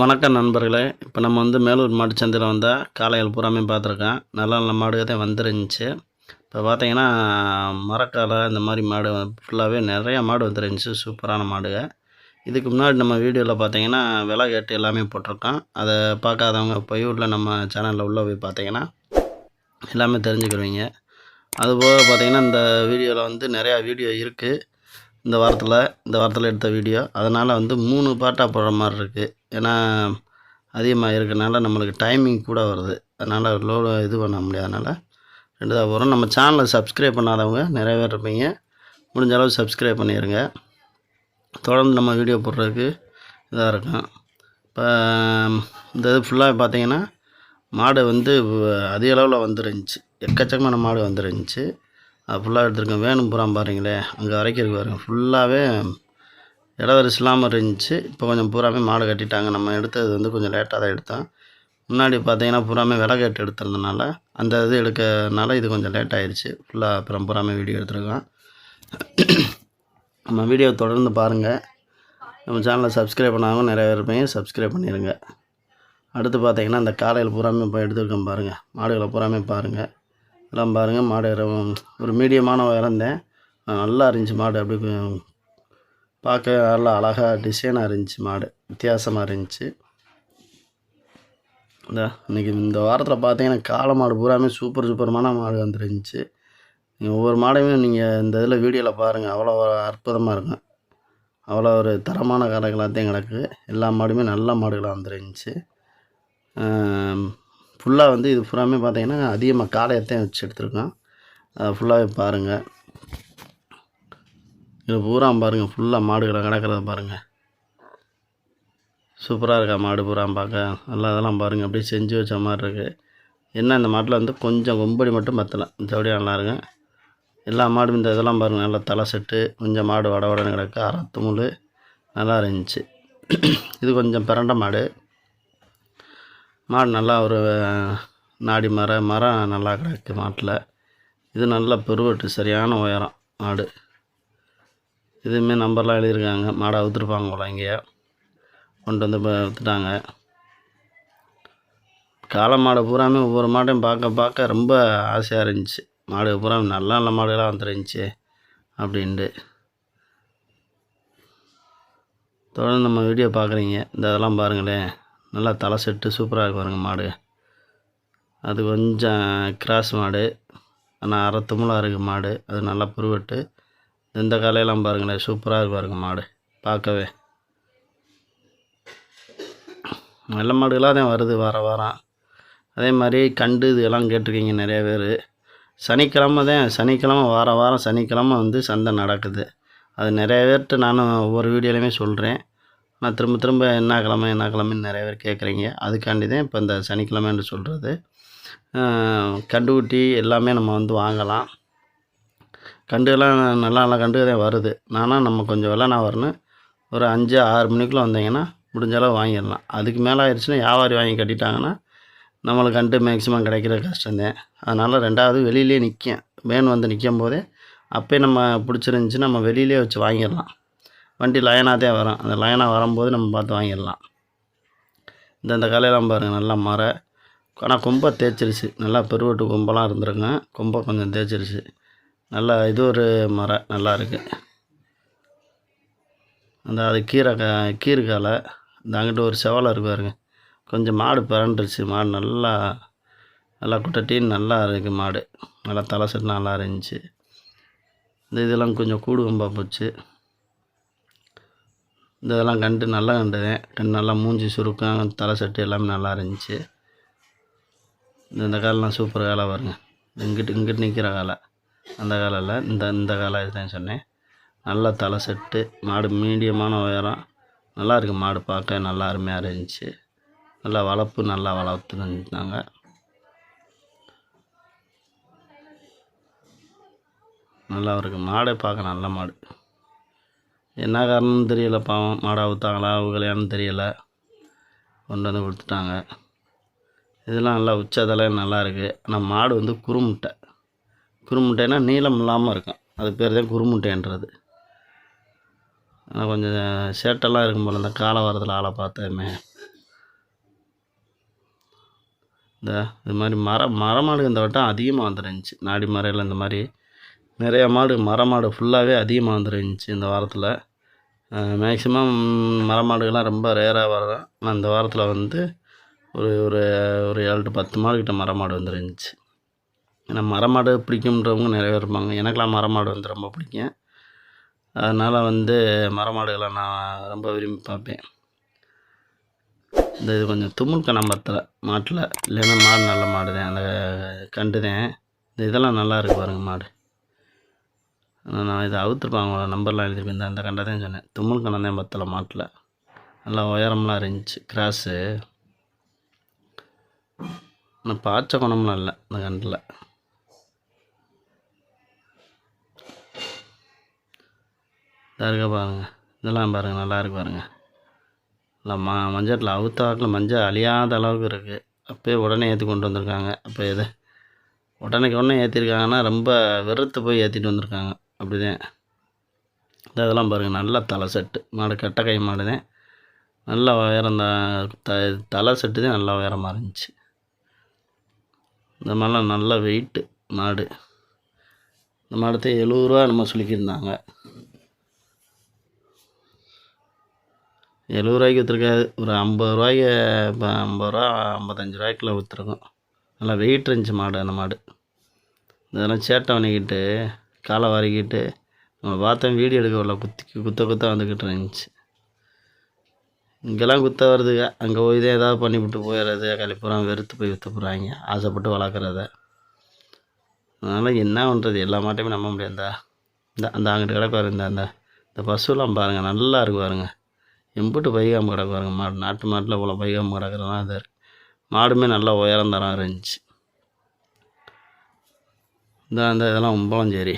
வணக்கம் நண்பர்களே. இப்போ நம்ம வந்து மேலூர் மாட்டு சந்தையில் வந்தால் காளைகள் பூராமே பார்த்துருக்கேன். நல்ல நல்ல மாடுகள் தான் வந்துருந்துச்சு. இப்போ பார்த்தீங்கன்னா மரக்காலை இந்த மாதிரி மாடு ஃபுல்லாகவே நிறையா மாடு வந்துருந்துச்சு. சூப்பரான மாடுக. இதுக்கு முன்னாடி நம்ம வீடியோவில் பார்த்தீங்கன்னா விலை கேட்டு எல்லாமே போட்டிருக்கோம். அதை பார்க்காதவங்க போய் உள்ள நம்ம சேனலில் உள்ளே போய் பார்த்தீங்கன்னா எல்லாமே தெரிஞ்சுக்கிடுவீங்க. அதுபோக பார்த்தீங்கன்னா இந்த வீடியோவில் வந்து நிறையா வீடியோ இருக்குது இந்த வாரத்தில் இந்த வாரத்தில் எடுத்த வீடியோ. அதனால் வந்து மூணு பாட்டாக போடுற மாதிரி இருக்குது ஏன்னா அதிகமாக இருக்கனால நம்மளுக்கு டைமிங் கூட வருது. அதனால் லோ இது பண்ண முடியாதனால ரெண்டு தான் வரும் நம்ம சேனலை சப்ஸ்கிரைப் பண்ணாதவங்க நிறைய பேர் இருப்பீங்க. முடிஞ்ச அளவு சப்ஸ்கிரைப் பண்ணிடுங்க தொடர்ந்து நம்ம வீடியோ போடுறதுக்கு இதாக இருக்கும். இப்போ இந்த இது ஃபுல்லாக பார்த்தீங்கன்னா மாடு வந்து அதிக அளவில் வந்துருந்துச்சு. எக்கச்சக்கமான மாடு வந்துருந்துச்சு. அது ஃபுல்லாக எடுத்துருக்கேன். வேணும் புறம் பாருங்களே. அங்கே வரைக்கும் பாருங்கள் ஃபுல்லாகவே இடவரிசை இல்லாமல் இருந்துச்சு. இப்போ கொஞ்சம் பூராமே மாடு கட்டிட்டாங்க. நம்ம எடுத்தது வந்து கொஞ்சம் லேட்டாக தான் எடுத்தோம். முன்னாடி பார்த்தீங்கன்னா பூராமே விலை கேட்டு எடுத்துருந்தனால அந்த இது எடுக்கிறதுனால இது கொஞ்சம் லேட் ஆயிடுச்சு ஃபுல்லாக அப்புறம் பூராமே வீடியோ எடுத்துருக்கோம். நம்ம வீடியோ தொடர்ந்து பாருங்கள் நம்ம சேனலை சப்ஸ்கிரைப் பண்ணாமல் நிறைய பேர் இருப்பீங்க சப்ஸ்கிரைப் பண்ணிடுங்க அடுத்து பார்த்தீங்கன்னா அந்த காலையில் பூராமே இப்போ எடுத்துருக்கோம் பாருங்கள் மாடுகளை பூராமே பாருங்கள் எல்லாம் பாருங்கள் மாடு ஒரு மீடியமான இறந்தேன். நல்லா இருந்துச்சு மாடு. அப்படி பார்க்க நல்லா அழகாக டிசைனாக இருந்துச்சு மாடு. வித்தியாசமாக இருந்துச்சு. இந்த இன்னைக்கு இந்த வாரத்தில் பார்த்தீங்கன்னா காளை மாடு பூராமே சூப்பர் சூப்பரமான மாடு வந்துருந்துச்சு. நீங்கள் ஒவ்வொரு மாடையுமே நீங்கள் இந்த இதில் வீடியோவில் பாருங்கள் அவ்வளோ அற்புதமாக இருக்கும். அவ்வளோ ஒரு தரமான கடைகளாக கிடக்கு. எல்லா மாடுமே நல்ல மாடுகளாக வந்துருந்துச்சு. ஃபுல்லாக வந்து இது ஃபுல்லாமே பார்த்திங்கன்னா அதிகமாக காளையத்தையும் வச்சு எடுத்துருக்கோம் அதை ஃபுல்லாகவே பாருங்கள் இது பூரா பாருங்கள் ஃபுல்லாக மாடுகளை கிடக்கிறத பாருங்கள் சூப்பராக இருக்கா மாடு பூரா பார்க்க. நல்லா அதெல்லாம் பாருங்கள் அப்படியே செஞ்சு வச்ச மாதிரி இருக்குது என்ன இந்த மாட்டில் வந்து கொஞ்சம் கொம்படி மட்டும் பத்தலை. ஜவுடியாக நல்லா இருக்கும். எல்லா மாடும் இந்த இதெல்லாம் பாருங்கள் நல்லா தலை செட்டு கொஞ்சம் மாடு வட வடன்னு கிடக்கு அறத்து முள் நல்லா இருந்துச்சு. இது கொஞ்சம் பிறண்ட மாடு. மாடு நல்லா ஒரு நாடி மரம் மரம் நல்லா கிடக்கு மாட்டில். இது நல்லா பெருவெட்டு சரியான உயரம் மாடு. இதுவுமே நம்பர்லாம் எழுதியிருக்காங்க. மாடை அவுத்துருப்பாங்க போல இங்கேயே. கொண்டு வந்து விற்றுட்டாங்க காளை மாடு பூராமே ஒவ்வொரு மாட்டையும் பார்க்க பார்க்க ரொம்ப ஆசையாக இருந்துச்சு. மாடு பூரா நல்ல நல்ல மாடுகளாக வந்துருந்துச்சு அப்படின்ட்டு. தொடர்ந்து நம்ம வீடியோ பார்க்குறீங்க. இந்த இதெல்லாம் பாருங்களேன். நல்லா தலை செட்டு சூப்பராக இருக்கு பாருங்க மாடு. அது கொஞ்சம் கிராஸ் மாடு. ஆனால் அரை துமுலாக இருக்குது மாடு. அது நல்லா புருவட்டு. இந்த காலையெல்லாம் பாருங்களேன் சூப்பராக இருக்கு பாருங்க மாடு. பார்க்கவே. நல்ல மாடுகளாக தான் வருது வார வாரம். அதே மாதிரி கண்டு இதெல்லாம் கேட்டிருக்கீங்க நிறைய பேர். சனிக்கிழமை தான் சனிக்கிழமை வார வாரம் சனிக்கிழமை வந்து சந்தை நடக்குது. அது நிறைய பேர்கிட்ட நானும் ஒவ்வொரு வீடியோலையுமே சொல்கிறேன் நான் திரும்ப திரும்ப என்ன கிழமை என்ன கிழமைன்னு நிறைய பேர் கேட்குறீங்க. அதுக்காண்டி தான் இப்போ இந்த சனிக்கிழமைன்னு சொல்கிறது கண்டுகுட்டி எல்லாமே நம்ம வந்து வாங்கலாம். கண்டுலாம் நல்லா நல்லா கண்டு தான் வருது. நானும் நம்ம கொஞ்சம் நான் வரணும். ஒரு அஞ்சு ஆறு மணிக்குள்ளே வந்தீங்கன்னா முடிஞ்ச அளவு வாங்கிடலாம். அதுக்கு மேலே ஆயிடுச்சுன்னா வியாபாரி வாங்கி கட்டிட்டாங்கன்னா நம்மளுக்கு கண்டு மேக்ஸிமம் கிடைக்கிற கஷ்டந்தேன் அதனால் ரெண்டாவது வெளியிலே நிற்கும் வேன் வந்து நிற்கும் போதே அப்போயே நம்ம பிடிச்சிருந்துச்சி நம்ம வெளியிலே வச்சு வாங்கிடலாம். வண்டி லைனாக தான் வரும். அந்த லைனாக வரும்போது நம்ம பார்த்து வாங்கிடலாம். இந்த இந்த கலையெல்லாம் பாருங்கள் நல்லா மர ஆனால் கொம்பை தேய்ச்சிருச்சு. நல்லா பெருவட்டு கொம்பெல்லாம் இருந்திருங்க கொம்பை கொஞ்சம் தேய்ச்சிருச்சு. நல்லா இது ஒரு மரம் நல்லா இருக்குது அந்த அது கீரை க கீரை காலை இந்த அங்கிட்ட ஒரு செவலை இருக்கு பாருங்க. கொஞ்சம் மாடு பிறண்டுருச்சு மாடு நல்லா நல்லா குட்டட்டின்னு நல்லா இருக்குது மாடு. நல்லா தலை செட்டு நல்லா இருந்துச்சு. இந்த இதெல்லாம் கொஞ்சம் கூடு கொம்பாக போச்சு. இந்த இதெல்லாம் கண்டு நல்லா கண்டுதேன் கண் நல்லா மூஞ்சி சுருக்கம் தலை சட்டு எல்லாமே நல்லா இருந்துச்சு. இந்த இந்த காலெலாம் சூப்பர் காலாக பாருங்க. இங்கிட்டு இங்கிட்டு நிற்கிற காலை. அந்த காலில் இந்த இந்த காலை இதுதான் சொன்னேன். நல்லா தலை செட்டு மாடு மீடியமான உயரம். நல்லா இருக்குது மாடு பார்க்க நல்லா அருமையாக இருந்துச்சு. நல்லா வளர்ப்பு நல்லா வளர்த்து இருந்தாங்க நல்லா இருக்குது மாடை பார்க்க நல்ல மாடு. என்ன காரணம்னு தெரியலை பாவம். மாடா ஊற்றாங்களா அவங்களையான்னு தெரியலை. கொண்டு வந்து கொடுத்துட்டாங்க. இதெல்லாம் நல்லா உச்சதெல்லாம் நல்லாயிருக்கு ஆனால் மாடு வந்து குறுமுட்டை. குறுமுட்டைன்னா நீளம் இல்லாமல் இருக்கும். அது பேர் தான் குறுமுட்டைன்றது. ஆனால் கொஞ்சம் சேட்டெல்லாம் இருக்கும் போல் இந்த கால வரதில் ஆளை பார்த்தேமே இந்த இது மாதிரி மர மரமாடு இந்த வட்டம் அதிகமாக வந்துருந்துச்சு. நாடி மறையில் இந்த மாதிரி நிறையா மாடு மர மாடு ஃபுல்லாகவே அதிகமாக வந்துருந்துச்சு இந்த வாரத்தில். மேக்ஸிமம் மர மாடுகள்லாம் ரொம்ப ரேராக வரும் ஆனால் இந்த வாரத்தில் வந்து ஒரு ஒரு ஒரு ஏழு டு பத்து மாடு கிட்ட மர மாடு வந்துருந்துச்சு. ஏன்னா மர மாடு பிடிக்கும்ன்றவங்க நிறைய பேர் இருப்பாங்க. எனக்கெலாம் மர மாடு வந்து ரொம்ப பிடிக்கும். அதனால் வந்து மர மாடுகளை நான் ரொம்ப விரும்பி பார்ப்பேன். இந்த இது கொஞ்சம் தும்முல் கணம்பத்தில் மாட்டில் இல்லைன்னா மாடு நல்ல மாடுதேன். அந்த கண்டுதேன். இந்த இதெல்லாம் நல்லா இருக்குது பாருங்கள் மாடு. நான் இதை அவுத்துருப்பாங்க நம்பர்லாம் எழுதிருப்பேன். இந்த அந்த கண்டை தான் சொன்னேன். தும்மல் கணம் தான் பத்தலை மாட்டில். நல்லா உயரம்லாம் இருந்துச்சு. கிராஸு ஆனால் பாய்ச்ச குணம்லாம் இல்லை அந்த கண்டில் இதாக இருக்க பாருங்கள் இதெல்லாம் பாருங்கள் நல்லா இருக்கு பாருங்கள் இல்லை ம மஞ்சட்டில் அவுத்த வாக்கில் மஞ்சள் அழியாத அளவுக்கு இருக்குது அப்போயே உடனே ஏற்றி கொண்டு வந்திருக்காங்க. அப்போ எது? உடனே உடனே ஏற்றிருக்காங்கன்னா ரொம்ப வெறுத்து போய் ஏற்றிட்டு வந்திருக்காங்க. அப்படி தான் இந்த இதெல்லாம் பாருங்கள் நல்ல தலை செட்டு மாடு கெட்ட கை மாடு தான் நல்ல உயரம் தான் த தலை செட்டு தான் நல்லா உயரமாக இருந்துச்சு. இந்த மாதிரிலாம் நல்ல வெயிட்டு மாடு. இந்த மாடத்தை எழுபது ரூபா நம்ம சொல்லிக்கிருந்தாங்க. எழுபது ரூபாய்க்கு விற்றுருக்காது ஒரு ஐம்பது ரூபாய்க்கு இப்போ ஐம்பது ரூபா ஐம்பத்தஞ்சு ரூபாய்க்குள்ளே விற்றுருக்கோம் நல்லா வெயிட் இருந்துச்சு மாடு அந்த மாடு. இதெல்லாம் சேட்டை பண்ணிக்கிட்டு காலை வாரிக்கிட்டு நம்ம பார்த்தேன் வீடியோ எடுக்க வரல. குத்தி குத்த குத்த வந்துக்கிட்டு இருந்துச்சு. இங்கெல்லாம் குத்த வருதுங்க அங்கே போய் தான் ஏதாவது பண்ணிவிட்டு போயிடுறது. கழிப்புறம் வெறுத்து போய் விற்று போகிறாங்க ஆசைப்பட்டு வளர்க்குறத. அதனால் என்ன பண்ணுறது எல்லா மாட்டையுமே நம்ப முடியாதா. இந்த அந்த அங்கிட்டு கிடக்கு இந்த அந்த இந்த பசுலாம் பாருங்கள் நல்லா இருக்கு பாருங்க. எம்பிட்டு பைகாம கிடக்கு பாருங்க. மாடு நாட்டு மாட்டில் இவ்வளோ பைகாம கிடக்குறதுலாம் அது மாடுமே நல்லா உயரம் தரம் இருந்துச்சு. இந்த அந்த இதெல்லாம் ஒம்பளம் சரி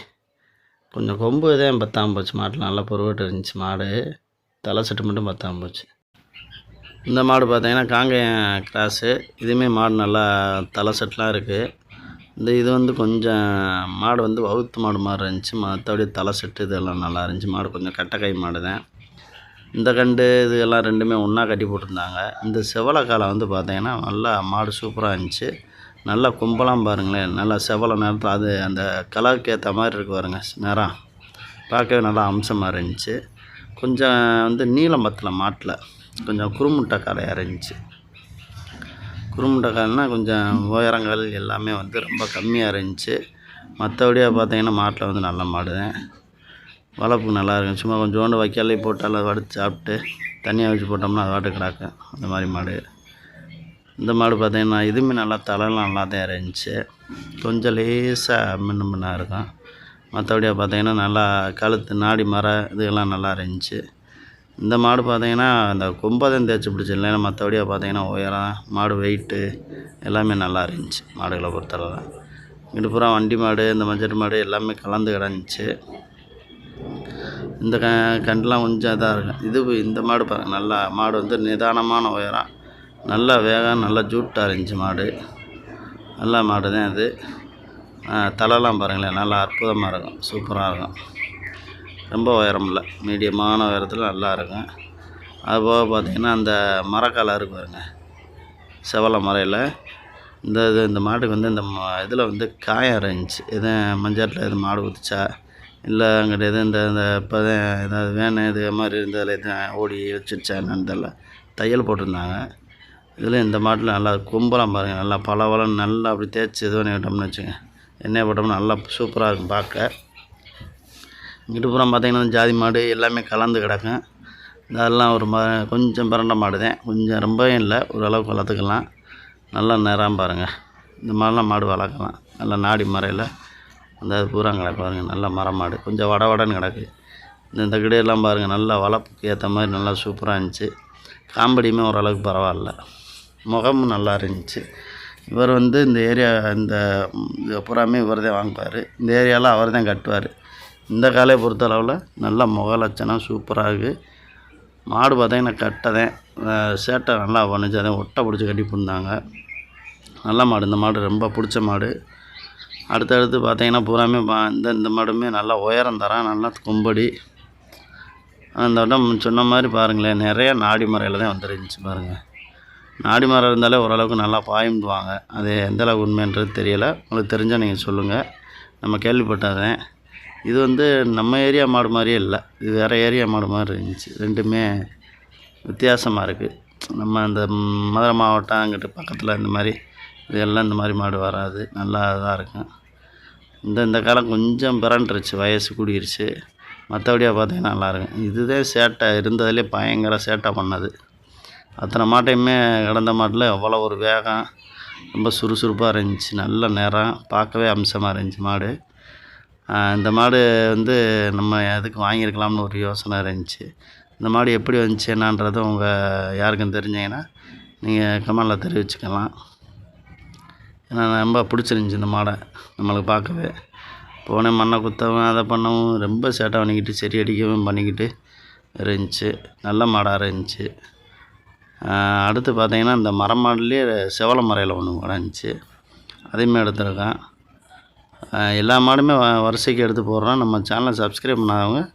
கொஞ்சம் கொம்பு தான் பத்தாம போச்சு மாட்டில். நல்லா பொருவட்டு இருந்துச்சு மாடு. தலை செட்டு மட்டும் பத்தாம போச்சு. இந்த மாடு பார்த்தீங்கன்னா காங்கேயம் கிராஸு. இதுவுமே மாடு நல்லா தலை செட்லாம் இருக்குது இந்த இது வந்து கொஞ்சம் மாடு வந்து வவுத்து மாடு மாதிரி இருந்துச்சு. மற்றபடி தலை செட்டு இதெல்லாம் நல்லா இருந்துச்சு. மாடு கொஞ்சம் கட்டை மாடு தான். இந்த கண்டு இது எல்லாம் ரெண்டுமே ஒன்றா கட்டி போட்டிருந்தாங்க. இந்த செவலக்காலை வந்து பார்த்தீங்கன்னா நல்லா மாடு சூப்பராக இருந்துச்சு. நல்லா கும்பலாம் பாருங்களேன். நல்லா செவலை நேரத்தில் அது அந்த கலருக்கு ஏற்ற மாதிரி இருக்கு பாருங்க நிறம் பார்க்கவே நல்லா அம்சமாக இருந்துச்சு. கொஞ்சம் வந்து நீளம் பத்தில் மாட்டில் கொஞ்சம் குறுமுட்டை காலையாக இருந்துச்சு குறுமுட்டை கால்னா கொஞ்சம் உயரங்கள் எல்லாமே வந்து ரொம்ப கம்மியாக இருந்துச்சு. மற்றபடியாக பார்த்தீங்கன்னா மாட்டில் வந்து நல்ல மாடு. வளர்ப்பு நல்லா இருக்கும் சும்மா கொஞ்சோண்டு வைக்காலே போட்டாலும் அதை வடித்து சாப்பிட்டு தண்ணியாக வச்சு போட்டோம்னா அது வாட்டு கிடக்கும் அந்த மாதிரி மாடு. இந்த மாடு பார்த்திங்கன்னா இதுவுமே நல்லா தலைலாம் நல்லா தான் இருந்துச்சு கொஞ்சம் லேசாக மின்ன மின்னாக இருக்கும். மற்றபடியாக பார்த்தீங்கன்னா நல்லா கழுத்து நாடி மரம் இதெல்லாம் நல்லா இருந்துச்சு இந்த மாடு பார்த்தீங்கன்னா அந்த கொம்பதம் தேய்ச்சி பிடிச்சிடலாம் மற்றபடியாக பார்த்தீங்கன்னா உயரம் மாடு வெயிட்டு எல்லாமே நல்லா இருந்துச்சு மாடுகளை பொறுத்தளவு இங்கிட்டு பூரா வண்டி மாடு இந்த மஞ்சள் மாடு எல்லாமே கலந்து கிடந்துச்சு. இந்த க கண்டுலாம் கொஞ்சம் இதாக இருக்கும். இது இந்த மாடு பாருங்க நல்லா மாடு வந்து நிதானமான உயரம். நல்லா வேகம் நல்லா ஜூட்டாக இருந்துச்சு மாடு. நல்ல மாடு தான் இது தலைலாம் பாருங்களேன் நல்லா அற்புதமாக இருக்கும். சூப்பராக இருக்கும். ரொம்ப உயரம் இல்லை. மீடியமான உயரத்தில் நல்லா இருக்கும். அதுபோக பார்த்தீங்கன்னா அந்த மரக்காலை இருக்கு பாருங்க. செவலை மரையில் இந்த இது இந்த மாட்டுக்கு வந்து இந்த இதில் வந்து காயம் இருந்துச்சு. எதுவும் மஞ்சாட்டில் எதுவும் மாடு ஊற்றுச்சா இல்லை அங்கிட்ட எதுவும் இந்த இந்த இப்போ தான் ஏதாவது வேணும் இது மாதிரி இருந்ததில் எதுவும் ஓடி வச்சிருச்சா என்னன்னு தெரில தையல் போட்டிருந்தாங்க. இதில் இந்த மாட்டில் நல்லா கும்பலாம் பாருங்கள் நல்லா பளபளன்னு நல்லா அப்படி தேய்ச்சி இது பண்ணி விட்டோம்னு வச்சுங்க. எண்ணெய் போட்டோம்னா நல்லா சூப்பராக இருக்கும் பார்க்க. இங்கிட்டு பார்த்திங்கன்னா ஜாதி மாடு எல்லாமே கலந்து கிடக்கும். அதெல்லாம் ஒரு ம கொஞ்சம் பரண்ட மாடு தான். கொஞ்சம் ரொம்பவும் இல்லை ஓரளவுக்கு வளர்த்துக்கலாம். நல்லா நிறம் பாருங்கள் இந்த மாதிரிலாம் மாடு வளர்க்கலாம். நல்லா நாடி மறையில் அந்த பூரா கிடக்கு பாருங்கள் நல்ல மரம் மாடு. கொஞ்சம் வட வடன்னு கிடக்கு. இந்த இந்த கிடையெல்லாம் பாருங்கள் நல்லா வளர்ப்புக்கு ஏற்ற மாதிரி நல்லா சூப்பராக இருந்துச்சு. காம்படியுமே ஓரளவுக்கு பரவாயில்ல. முகமும் நல்லா இருந்துச்சு. இவர் வந்து இந்த ஏரியா இந்த புறாமே இவர் தான் வாங்குவார். இந்த ஏரியாவில் அவர் தான் கட்டுவார். இந்த காலையை பொறுத்தளவில் நல்ல முக லட்சணம் சூப்பராக இருக்குது மாடு பார்த்தீங்கன்னா கட்டதேன் சேட்டை நல்லா பண்ணுச்சு ஒட்டை பிடிச்சி கட்டி போயிருந்தாங்க நல்ல மாடு இந்த மாடு ரொம்ப பிடிச்ச மாடு. அடுத்தடுத்து பார்த்தீங்கன்னா பூராமே இந்த இந்த மாடுமே நல்லா உயரம் தரான் நல்லா கொம்படி. அந்த இடம் சொன்ன மாதிரி பாருங்களேன் நிறையா நாடி முறையில் தான் வந்துருந்துச்சு பாருங்கள் நாடி மரம் இருந்தாலே ஓரளவுக்கு நல்லா பாயுண்டுவாங்க அது எந்த அளவுக்கு உண்மைன்றது தெரியலை. உங்களுக்கு தெரிஞ்சால் நீங்கள் சொல்லுங்கள் நம்ம கேள்விப்பட்டதேன் இது வந்து நம்ம ஏரியா மாடு மாதிரியே இல்லை. இது வேறு ஏரியா மாடு மாதிரி இருந்துச்சு. ரெண்டுமே வித்தியாசமாக இருக்குது நம்ம அந்த மதுரை மாவட்டம் அங்கிட்டு பக்கத்தில் இந்த மாதிரி இதெல்லாம் இந்த மாதிரி மாடு வராது. நல்லா இதாக இருக்கும். இந்த இந்த காலம் கொஞ்சம் பிறண்டுருச்சு. வயசு கூடிருச்சு. மற்றபடியாக பார்த்தீங்கன்னா நல்லாயிருக்கும் இதுதான் சேட்டை. இருந்ததுலே பயங்கர சேட்டை பண்ணது. அத்தனை மாட்டையுமே கடந்த மாட்டில் அவ்வளோ ஒரு வேகம் ரொம்ப சுறுசுறுப்பாக இருந்துச்சு. நல்ல நேரம் பார்க்கவே அம்சமாக இருந்துச்சு மாடு. இந்த மாடு வந்து நம்ம எதுக்கு வாங்கியிருக்கலாம்னு ஒரு யோசனை இருந்துச்சு. இந்த மாடு எப்படி வந்துச்சு என்னான்றது உங்கள் யாருக்கும் தெரிஞ்சீங்கன்னா நீங்கள் கமெண்டில் தெரிவிச்சுக்கலாம். ஏன்னா ரொம்ப பிடிச்சிருந்துச்சி இந்த மாடை நம்மளுக்கு பார்க்கவே. போனேன் மண்ணை குத்தவும் அதை பண்ணவும் ரொம்ப சேட்டை பண்ணிக்கிட்டு செடி அடிக்கவும் பண்ணிக்கிட்டு இருந்துச்சு. நல்ல மாடாக இருந்துச்சு. அடுத்து பார்த்திங்கன்னா இந்த மரம் செவல மரையில் ஒன்று கூட இருந்துச்சு அதையுமே எடுத்துருக்கேன். எல்லா மாடுமே வ- வரிசைக்கு எடுத்து போடுறோம். நம்ம சேனலை சப்ஸ்கிரைப் பண்ணாதவங்க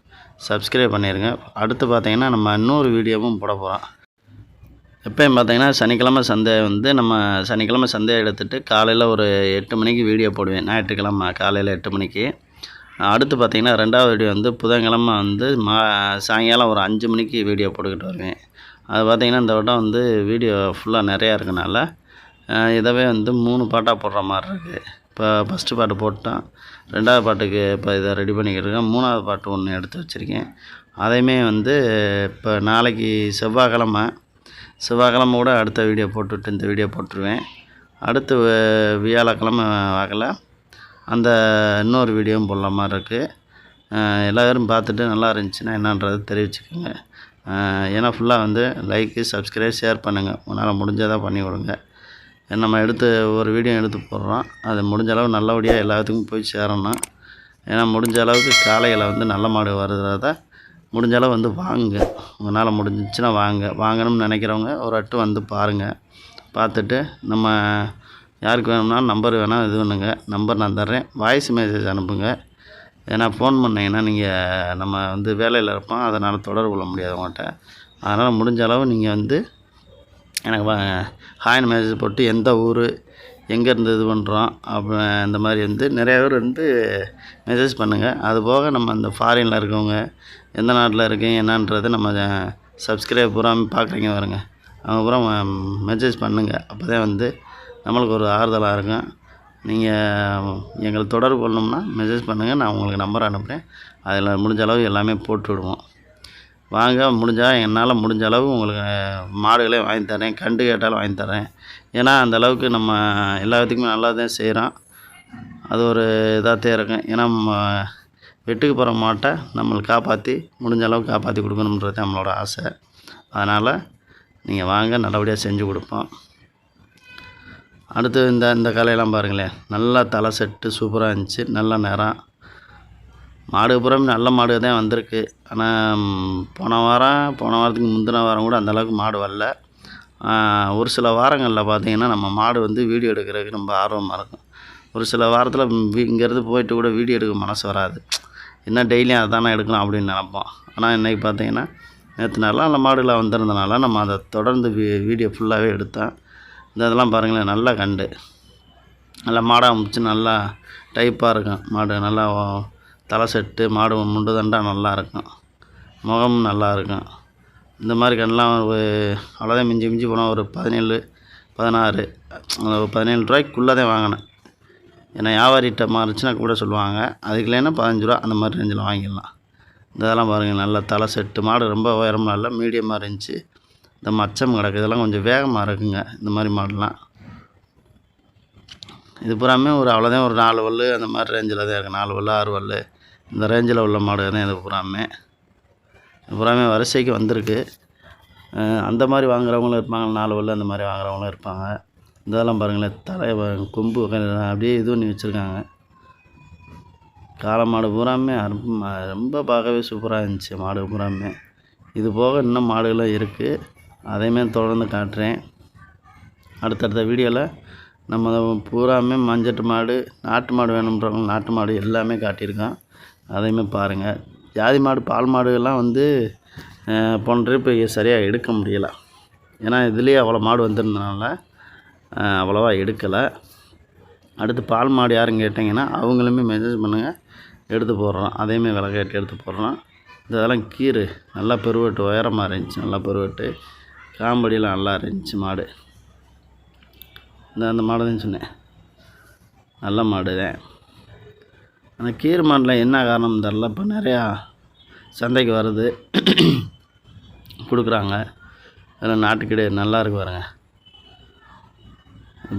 சப்ஸ்கிரைப் பண்ணிடுங்க அடுத்து பார்த்திங்கன்னா நம்ம இன்னொரு வீடியோவும் போட போகிறோம் எப்பயும் பார்த்திங்கன்னா சனிக்கிழமை சந்தை வந்து நம்ம சனிக்கிழமை சந்தையை எடுத்துகிட்டு காலையில் ஒரு எட்டு மணிக்கு வீடியோ போடுவேன். ஞாயிற்றுக்கிழமை காலையில் எட்டு மணிக்கு. அடுத்து பார்த்திங்கன்னா ரெண்டாவது வீடியோ வந்து புதன்கிழமை வந்து மா சாயங்காலம் ஒரு அஞ்சு மணிக்கு வீடியோ போட்டுக்கிட்டு வருவேன். அது பார்த்தீங்கன்னா இந்த வட்டம் வந்து வீடியோ ஃபுல்லாக நிறையா இருக்கனால இதவே வந்து மூணு பாட்டாக போடுற மாதிரி இருக்குது இப்போ ஃபஸ்ட்டு பாட்டு போட்டோம் ரெண்டாவது பாட்டுக்கு இப்போ இதை ரெடி பண்ணிக்கிட்டு இருக்கேன். மூணாவது பாட்டு ஒன்று எடுத்து வச்சுருக்கேன். அதையுமே வந்து இப்போ நாளைக்கு செவ்வாய்க்கிழமை செவ்வாய்க்கிழமை கூட அடுத்த வீடியோ போட்டுவிட்டு இந்த வீடியோ போட்டுருவேன். அடுத்து வியாழக்கிழமை வாக்கில் அந்த இன்னொரு வீடியோவும் போடல மாதிரி இருக்குது எல்லோரும் பார்த்துட்டு நல்லா இருந்துச்சுன்னா என்னன்றது தெரிவிச்சுக்கோங்க. ஏன்னா ஃபுல்லாக வந்து லைக்கு சப்ஸ்கிரைப் ஷேர் பண்ணுங்கள் உன்னால் முடிஞ்சதாக பண்ணி கொடுங்க. ஏன்னா நம்ம எடுத்து ஒரு வீடியோ எடுத்து போடுறோம். அது முடிஞ்ச அளவு நல்லபடியாக எல்லாத்துக்கும் போய் சேரணும். ஏன்னா முடிஞ்ச அளவுக்கு காலையில் வந்து நல்ல மாடு வருகிறத முடிஞ்ச அளவு வந்து வாங்குங்க. உங்களால் முடிஞ்சிச்சுன்னா வாங்க. வாங்கணும்னு நினைக்கிறவங்க ஒரு அட்டு வந்து பாருங்கள் பார்த்துட்டு நம்ம யாருக்கு வேணும்னா நம்பர் வேணால் இது பண்ணுங்கள் நம்பர் நான் தர்றேன். வாய்ஸ் மெசேஜ் அனுப்புங்க. ஏன்னா ஃபோன் பண்ணிங்கன்னா நீங்கள் நம்ம வந்து வேலையில் இருப்போம். அதனால் தொடர்பு கொள்ள முடியாது உங்கள்கிட்ட. அதனால் முடிஞ்ச அளவு நீங்கள் வந்து எனக்கு வா மெசேஜ் போட்டு எந்த ஊர் எங்கேருந்து இது பண்ணுறோம் அப்போ இந்த மாதிரி வந்து நிறைய பேர் வந்து மெசேஜ் பண்ணுங்கள் அது போக நம்ம அந்த ஃபாரினில் இருக்கவங்க எந்த நாட்டில் இருக்கீங்க என்னன்றது நம்ம சப்ஸ்கிரைப் பூரா பார்க்குறீங்க வருங்க அவங்க பூரா மெசேஜ் பண்ணுங்கள் அப்போ தான் வந்து நம்மளுக்கு ஒரு ஆறுதலாக இருக்கும். நீங்கள் எங்களை தொடர்பு கொள்ளணும்னா மெசேஜ் பண்ணுங்கள் நான் உங்களுக்கு நம்பர் அனுப்புகிறேன் அதில் முடிஞ்ச அளவு எல்லாமே போட்டு விடுவோம். வாங்க முடிஞ்சால் என்னால் முடிஞ்ச அளவு உங்களுக்கு மாடுகளே வாங்கி தரேன். கண்டு கேட்டாலும் வாங்கி தரேன். ஏன்னா அந்த அளவுக்கு நம்ம எல்லாத்துக்குமே நல்லா தான் செய்கிறோம் அது ஒரு இதாகத்தே இருக்கும். ஏன்னா வெட்டுக்கு போகிற மாட்டை நம்மளை காப்பாற்றி முடிஞ்ச அளவுக்கு காப்பாற்றி கொடுக்கணுன்றது நம்மளோட ஆசை. அதனால் நீங்கள் வாங்க நல்லபடியாக செஞ்சு கொடுப்போம். அடுத்து இந்த இந்த கலையெல்லாம் பாருங்களேன் நல்லா தலை செட்டு சூப்பராக இருந்துச்சு. நல்ல நேரம். மாடு புறம் நல்ல மாடு தான் வந்திருக்கு. ஆனால் போன வாரம் போன வாரத்துக்கு முந்தின வாரம் கூட அந்தளவுக்கு மாடு வரல. ஒரு சில வாரங்களில் பார்த்தீங்கன்னா நம்ம மாடு வந்து வீடியோ எடுக்கிறதுக்கு ரொம்ப ஆர்வமாக இருக்கும். ஒரு சில வாரத்தில் இங்கேருந்து போயிட்டு கூட வீடியோ எடுக்க மனசு வராது. என்ன டெய்லியும் அதானே எடுக்கலாம் அப்படின்னு நினப்போம். ஆனால் இன்றைக்கி பார்த்தீங்கன்னா நேற்று நல்லா அந்த மாடுலாம் வந்திருந்தனால நம்ம அதை தொடர்ந்து வீ வீடியோ ஃபுல்லாகவே எடுத்தேன். இந்த இதெல்லாம் பாருங்களேன் நல்லா கண்டு. நல்லா மாடாக முடிச்சு நல்லா டைப்பாக இருக்கும். மாடு நல்லா தலை செட்டு மாடு முண்டு தண்டா நல்லா இருக்கும். முகம் நல்லா இருக்கும். இந்த மாதிரி கண்ணெலாம் ஒரு அவ்வளோதான் மிஞ்சி மிஞ்சி போனால் ஒரு பதினேழு பதினாறு பதினேழு ரூபாய்க்குள்ளே தான் வாங்கினேன். ஏன்னா வியாபாரிகிட்ட மாறிச்சுன்னா கூட சொல்லுவாங்க. அதுக்கு இல்லைன்னா பதினஞ்சு ரூபா அந்த மாதிரி ரேஞ்சில் வாங்கிடலாம். இந்த இதெல்லாம் பாருங்கள் நல்லா தலை செட்டு மாடு ரொம்ப உயரமாக இல்லை மீடியமாக இருந்துச்சு. இந்த மச்சம் கிடக்கு இதெல்லாம் கொஞ்சம் வேகமாக இருக்குங்க இந்த மாதிரி மாடலாம். இது பூராமே ஒரு அவ்வளோதான் ஒரு நாலு வல்லு அந்த மாதிரி ரேஞ்சில் தான் இருக்குது நாலு வல்லு ஆறு வல்லு இந்த ரேஞ்சில் உள்ள மாடு தான் இது பூராமே. இது பூராமே வரிசைக்கு வந்திருக்கு. அந்த மாதிரி வாங்குறவங்களும் இருப்பாங்க நாலு வல்லு அந்த மாதிரி வாங்குறவங்களும் இருப்பாங்க. இதெல்லாம் பாருங்களேன் தலை கொம்பு அப்படியே இது பண்ணி வச்சுருக்காங்க. காளை மாடு பூராமே அரும ரொம்ப பார்க்கவே சூப்பராக இருந்துச்சு மாடு பூராமே. இது போக இன்னும் மாடுகளும் இருக்குது அதையுமே தொடர்ந்து காட்டுறேன். அடுத்தடுத்த வீடியோவில் நம்ம பூராமே மஞ்சட்டு மாடு நாட்டு மாடு வேணுன்றவங்க நாட்டு மாடு எல்லாமே காட்டியிருக்கோம். அதையுமே பாருங்கள் ஜாதி மாடு பால் மாடுகள்லாம் வந்து போன்ற இப்போ சரியாக எடுக்க முடியலை. ஏன்னா இதுலேயே அவ்வளோ மாடு வந்திருந்தனால அவ்வளோவா எடுக்கலை. அடுத்து பால் மாடு யாருன்னு கேட்டிங்கன்னா அவங்களுமே மெசேஜ் பண்ணுங்கள் எடுத்து போடுறோம். அதையுமே விலை கேட்டு எடுத்து போடுறோம். இதெல்லாம் கீறு நல்லா பெருவெட்டு உயரமாக இருந்துச்சு. நல்லா பெருவெட்டு. காம்படியெலாம் நல்லா இருந்துச்சு மாடு. இந்த அந்த மாடு தான் சொன்னேன். நல்ல மாடு தான். ஆனால் கீர் மாடில் என்ன காரணம் தெரில இப்போ நிறையா சந்தைக்கு வருது கொடுக்குறாங்க. அதில் நாட்டுக்கிடை நல்லா இருக்கு பாருங்க.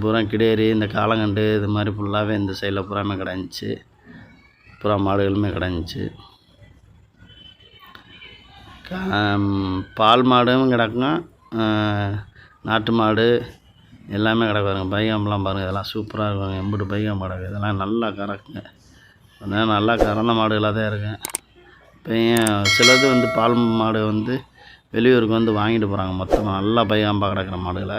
பூரா கிடேரி இந்த காளங்கண்டு இது மாதிரி ஃபுல்லாகவே இந்த சைடில் பூராமே கிடந்துச்சு. புறா மாடுகளுமே கிடந்துச்சு. கா- பால் மாடும் கிடக்கும் நாட்டு மாடு எல்லாமே கிடக்கு பாருங்கள் பைகாம்பெலாம் பாருங்கள் இதெல்லாம் சூப்பராக இருக்கும். எம்புட்டு பைகாம் கிடக்கு. இதெல்லாம் நல்லா கறக்குங்க. கொஞ்சம் நல்லா கறந்த மாடுகளாக தான் இருக்குங்க இப்போ ஏன் சிலது வந்து பால் மாடு வந்து வெளியூருக்கு வந்து வாங்கிட்டு போகிறாங்க மொத்தமாக நல்லா பைகாம்பாக கிடக்கிற மாடுகளை.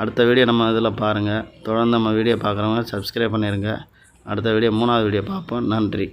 அடுத்த வீடியோ நம்ம இதில் பாருங்கள் தொடர்ந்து நம்ம வீடியோ பார்க்குறவங்க சப்ஸ்கிரைப் பண்ணிடுங்க அடுத்த வீடியோ மூணாவது வீடியோ பார்ப்போம். நன்றி.